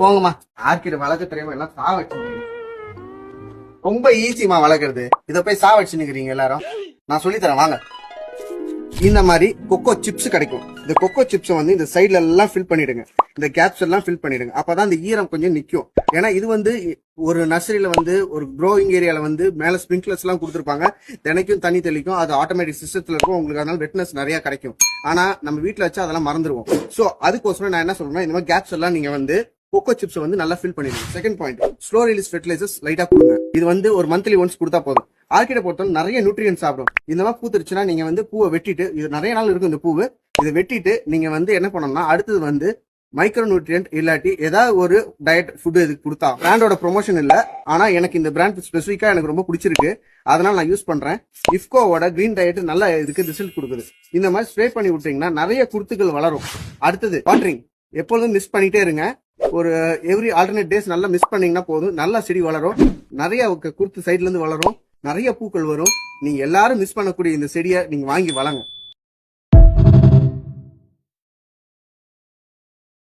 போங்கம்மா. ஆர்கிட் வளர்க்க தெரியாம எல்லாம் சா வச்சு ரொம்ப ஈஸிமா வளர்க்கறது. இதை போய் சா வச்சு எல்லாரும். நான் சொல்லித்தரேன் வாங்க. இந்த மாதிரி கொக்கோ சிப்ஸ் கிடைக்கும். இந்த கொக்கோ சிப்ஸை வந்து இந்த சைட்ல எல்லாம் ஃபில் பண்ணிடுங்க. இந்த கேப்ஸ் எல்லாம் ஃபில் பண்ணிடுங்க. அப்பதான் அந்த ஈரம் கொஞ்சம் நிக்கும். ஏன்னா இது வந்து ஒரு நர்சரியில வந்து ஒரு க்ரோவிங் ஏரியால வந்து மேல ஸ்ப்ரிங்க்லர்ஸ் எல்லாம் கொடுத்துருப்பாங்க. தினைக்கும் தண்ணி தெளிக்கும். அது ஆட்டோமேட்டிக் சிஸ்டத்துல இருக்கும். உங்களுக்கு அதனால வெட்னஸ் நிறைய கிடைக்கும். ஆனா நம்ம வீட்டுல வச்சு அதெல்லாம் மறந்துடுவோம் சோ அதுக்கோசரம் நான் என்ன சொல்றேன்னா இந்த மாதிரி கேப்ஸ் எல்லாம் நீங்க வந்து கோகோ சிப்ஸ் வந்து நல்லா ஃபில் பண்ணிடுங்க. Second point slow release fertilizers லைட்டா கொடுங்க. இது வந்து ஒரு மந்த்லி ஒன்ஸ் கொடுத்தா போதும். ஆர்கிட்ட பொறுத்தவரை நிறைய நியூட்ரியன் சாப்பிடும். இந்த மாதிரி பூத்துருச்சுன்னா நீங்க வந்து பூவை வெட்டிட்டு இது நிறைய நாள் இருக்கும் இந்த பூவு. இதை வெட்டிட்டு நீங்க வந்து என்ன பண்ணணும்னா அடுத்தது வந்து மைக்ரோ நியூட்ரியன்ட் இல்லாட்டி ஏதாவது ஒரு டயட் ஃபுட் இதுக்கு கொடுத்தா. பிராண்டோட ப்ரொமோஷன் இல்ல. ஆனா எனக்கு இந்த பிராண்ட் ஸ்பெசிஃபிக்கா எனக்கு ரொம்ப பிடிச்சிருக்கு. அதனால நான் யூஸ் பண்றேன். இஃப்கோவோட கிரீன் டயட் நல்ல இதுக்கு ரிசல்ட் கொடுக்குது. இந்த மாதிரி ஸ்ப்ரே பண்ணி விட்டீங்கன்னா நிறைய குருத்துகள் வளரும். அடுத்தது வாட்டரிங் எப்பொழுதும் மிஸ் பண்ணிட்டே இருங்க. ஒரு எவ்ரி ஆல்டர்னேட் டேஸ் நல்லா மிஸ் பண்ணீங்கன்னா போதும். நல்லா செடி வளரும். நிறைய கு- குருத்து சைட்லேருந்து வளரும். நிறைய பூக்கள் வரும். நீங்க எல்லாரும் மிஸ் பண்ணக்கூடிய இந்த செடியை நீங்க வாங்கி வளங்க.